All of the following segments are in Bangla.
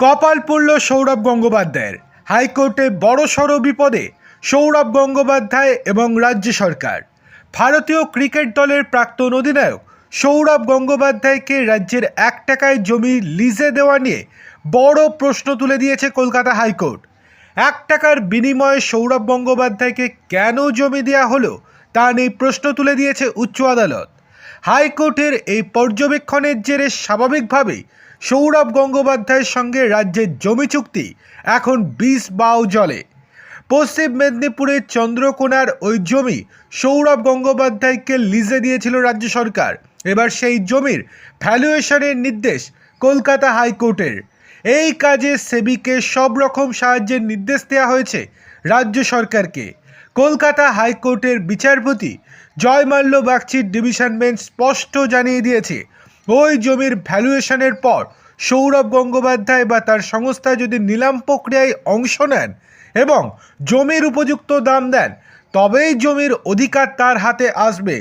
কপাল পড়ল সৌরভ গঙ্গোপাধ্যায়ের। হাইকোর্টে বড়সড় বিপদে সৌরভ গঙ্গোপাধ্যায় এবং রাজ্য সরকার। ভারতীয় ক্রিকেট দলের প্রাক্তন অধিনায়ক সৌরভ গঙ্গোপাধ্যায়কে রাজ্যের এক টাকায় জমি লিজে দেওয়া নিয়ে বড় প্রশ্ন তুলে দিয়েছে কলকাতা হাইকোর্ট। এক টাকার বিনিময়ে সৌরভ গঙ্গোপাধ্যায়কে কেন জমি দেওয়া হলো তা নিয়ে প্রশ্ন তুলে দিয়েছে উচ্চ আদালত। হাইকোর্টের এই পর্যবেক্ষণের জেরে স্বাভাবিকভাবেই সৌরভ গঙ্গোপাধ্যায়ের সঙ্গে রাজ্যের জমি চুক্তি এখন বিষ বাও জলে। পশ্চিম মেদিনীপুরের চন্দ্রকোনার ওই জমি সৌরভ গঙ্গোপাধ্যায়কে লিজে দিয়েছিল রাজ্য সরকার। এবার সেই জমির ভ্যালুয়েশনের নির্দেশ কলকাতা হাইকোর্টের। এই কাজে সেবিকে সব রকম সাহায্যের নির্দেশ দেওয়া হয়েছে রাজ্য সরকারকে। কলকাতা হাইকোর্টের বিচারপতি জয়মাল্য বাগচির ডিভিশন বেঞ্চ স্পষ্ট জানিয়ে দিয়েছে, ওই জমির ভ্যালুয়েশনের পর সৌরভ গঙ্গোপাধ্যায় বা তার সংস্থা যদি নিলাম প্রক্রিয়ায় অংশ নেন এবং জমির উপযুক্ত দাম দেন, তবেই জমির অধিকার তার হাতে আসবে।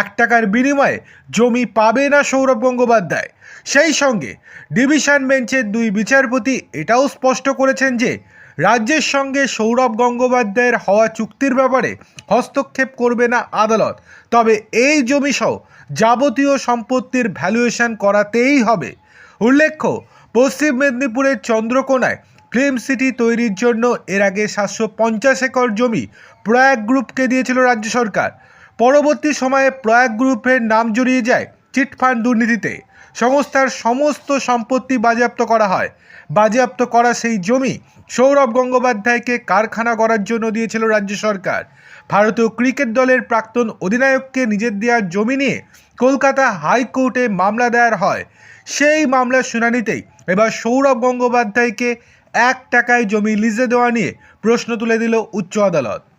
এক টাকার বিনিময়ে জমি পাবে না সৌরভ গঙ্গোপাধ্যায়। সেই সঙ্গে ডিভিশন বেঞ্চের দুই বিচারপতি এটাও স্পষ্ট করেছেন যে রাজ্যের সঙ্গে সৌরভ গঙ্গোপাধ্যায়ের হওয়া চুক্তির ব্যাপারে হস্তক্ষেপ করবে না আদালত। তবে এই জমিসহ যাবতীয় সম্পত্তির ভ্যালুয়েশন করাতেই হবে। উল্লেখ্য, পশ্চিম মেদিনীপুরের চন্দ্রকোনায় ফিল্ম সিটি তৈরির জন্য এর আগে সাতশো পঞ্চাশ একর জমি প্রয়াগ গ্রুপকে দিয়েছিল রাজ্য সরকার। পরবর্তী সময়ে প্রয়াগ গ্রুপের নাম জড়িয়ে যায় চিটফান্ড দুর্নীতিতে। সংস্থার সমস্ত সম্পত্তি বাজেয়াপ্ত করা হয়। বাজেয়াপ্ত করা সেই জমি সৌরভ গঙ্গোপাধ্যায়কে কারখানা করার জন্য দিয়েছিল রাজ্য সরকার। ভারতীয় ক্রিকেট দলের প্রাক্তন অধিনায়ককে নিজের দেওয়া জমি নিয়ে কলকাতা হাইকোর্টে মামলা দায়ের হয়। সেই মামলার শুনানিতেই এবার সৌরভ গঙ্গোপাধ্যায়কে এক টাকায় জমি লিজে দেওয়া নিয়ে প্রশ্ন তুলে দিল উচ্চ আদালত।